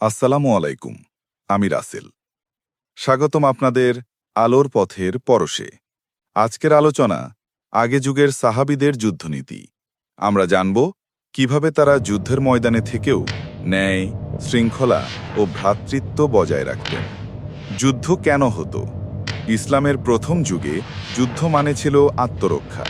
আসসালামু আলাইকুম, আমি রাসেল। স্বাগতম আপনাদের আলোর পথের পরশে। আজকের আলোচনা আগে যুগের সাহাবিদের যুদ্ধনীতি। আমরা জানব কীভাবে তারা যুদ্ধের ময়দানে থেকেও ন্যায়, শৃঙ্খলা ও ভ্রাতৃত্ব বজায় রাখতেন। যুদ্ধ কেন হতো? ইসলামের প্রথম যুগে যুদ্ধ মানে ছিল আত্মরক্ষা।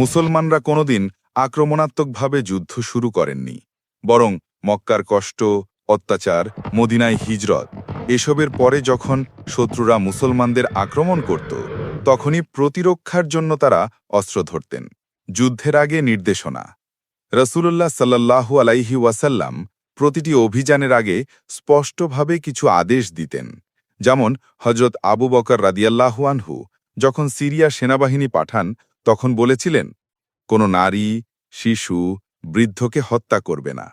মুসলমানরা কোনোদিন আক্রমণাত্মকভাবে যুদ্ধ শুরু করেননি, বরং মক্কার কষ্ট অত্যাচার, মদিনায় হিজরত, এসবের পরে যখন শত্রুরা মুসলমানদের আক্রমণ করত, তখনই প্রতিরক্ষার জন্য তারা অস্ত্র ধরতেন। যুদ্ধের আগে নির্দেশনা রসুল্লাহ সাল্লাল্লাহু আলাইহি ওয়াসাল্লাম প্রতিটি অভিযানের আগে স্পষ্টভাবে কিছু আদেশ দিতেন। যেমন হজরত আবু বকর রাদিয়াল্লাহু আনহু যখন সিরিয়া সেনাবাহিনী পাঠান, তখন বলেছিলেন, কোনো নারী, শিশু, বৃদ্ধকে হত্যা করবে না,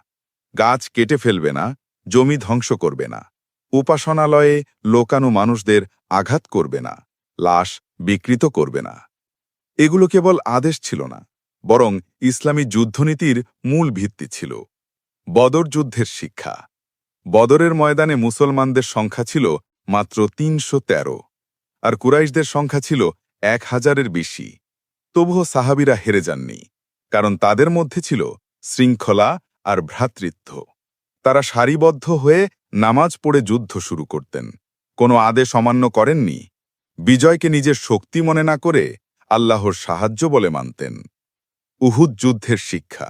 গাছ কেটে ফেলবে না জমি ধ্বংস করবে না। উপাসনালয়ে লোকানু মানুষদের আঘাত করবে না। লাশ বিকৃত করবে না। এগুলো কেবল আদেশ ছিল না, বরং ইসলামী যুদ্ধনীতির মূল ভিত্তি ছিল। বদর যুদ্ধের শিক্ষা। বদরের ময়দানে মুসলমানদের সংখ্যা ছিল মাত্র তিনশো তেরো, আর কুরাইশদের সংখ্যা ছিল এক হাজারের বেশি। তবুও সাহাবিরা হেরে যাননি, কারণ তাদের মধ্যে ছিল শৃঙ্খলা আর ভ্রাতৃত্ব। তারা সারিবদ্ধ হয়ে নামাজ পড়ে যুদ্ধ শুরু করতেন। কোনো আদেশ অমান্য করেননি। বিজয়কে নিজের শক্তি মনে না করে আল্লাহর সাহায্য বলে মানতেন। উহুদ যুদ্ধের শিক্ষা।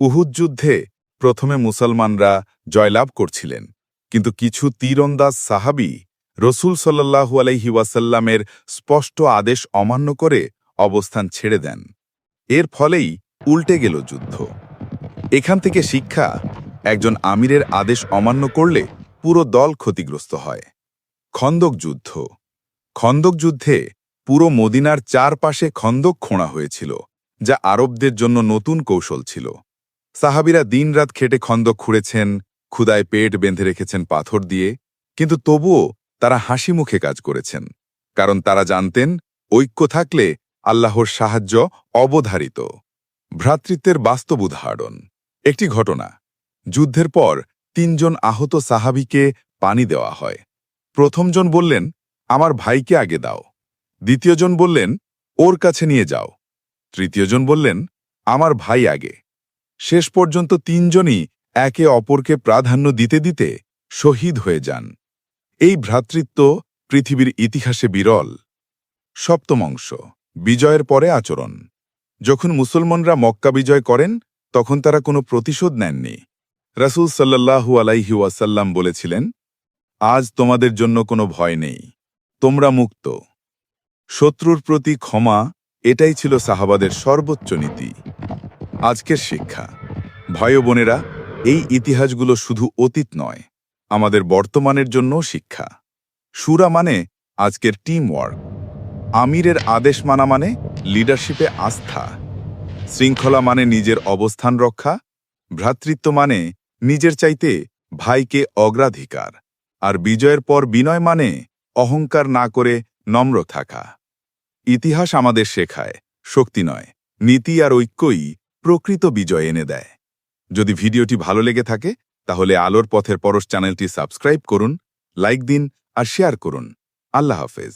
উহুদ যুদ্ধে প্রথমে মুসলমানরা জয়লাভ করছিলেন, কিন্তু কিছু তীরন্দাজ সাহাবি রসুল সাল্লাহু আলহি ওয়াসাল্লামের স্পষ্ট আদেশ অমান্য করে অবস্থান ছেড়ে দেন। এর ফলেই উল্টে গেল যুদ্ধ। এখান থেকে শিক্ষা একজন আমিরের আদেশ অমান্য করলে পুরো দল ক্ষতিগ্রস্ত হয়। খন্দক যুদ্ধ। খন্দক যুদ্ধে পুরো মদিনার চারপাশে খন্দক খোঁড়া হয়েছিল, যা আরবদের জন্য নতুন কৌশল ছিল। সাহাবিরা দিনরাত খেটে খন্দক খুঁড়েছেন, ক্ষুদায় পেট বেঁধে রেখেছেন পাথর দিয়ে, কিন্তু তবুও তারা হাসি মুখে কাজ করেছেন, কারণ তারা জানতেন, ঐক্য থাকলে আল্লাহর সাহায্য অবধারিত। ভ্রাতৃত্বের বাস্তব উদাহরণ। একটি ঘটনা। যুদ্ধের পর তিনজন আহত সাহাবিকে পানি দেওয়া হয়। প্রথমজন বললেন, আমার ভাইকে আগে দাও। দ্বিতীয়জন বললেন, ওর কাছে নিয়ে যাও। তৃতীয়জন বললেন, আমার ভাই আগে। শেষ পর্যন্ত তিনজনই একে অপরকে প্রাধান্য দিতে দিতে শহীদ হয়ে যান। এই ভ্রাতৃত্ব পৃথিবীর ইতিহাসে বিরল। সপ্তম অংশ, বিজয়ের পরে আচরণ। যখন মুসলমানরা মক্কা বিজয় করেন, তখন তারা কোনো প্রতিশোধ নেননি। রাসুল সাল্লাহু আলাইহি ওয়াসাল্লাম বলেছিলেন, আজ তোমাদের জন্য কোনো ভয় নেই, তোমরা মুক্ত। শত্রুর প্রতি ক্ষমা, এটাই ছিল সাহাবাদের সর্বোচ্চ নীতি। আজকের শিক্ষা। ভয় বোনেরা, এই ইতিহাসগুলো শুধু অতীত নয়, আমাদের বর্তমানের জন্য শিক্ষা। সুরা মানে আজকের টিম ওয়ার্ক আমিরের আদেশ মানা মানে লিডারশিপে আস্থা। শৃঙ্খলা মানে নিজের অবস্থান রক্ষা। ভ্রাতৃত্ব মানে নিজের চাইতে ভাইকে অগ্রাধিকার, আর বিজয়ের পর বিনয় মানে অহংকার না করে নম্র থাকা। ইতিহাস আমাদের শেখায়, শক্তি নয়, নীতি আর ঐক্যই প্রকৃত বিজয় এনে দেয়। যদি ভিডিওটি ভালো লেগে থাকে, তাহলে আলোর পথের পরশ চ্যানেলটি সাবস্ক্রাইব করুন, লাইক দিন আর শেয়ার করুন। আল্লাহ হাফেজ।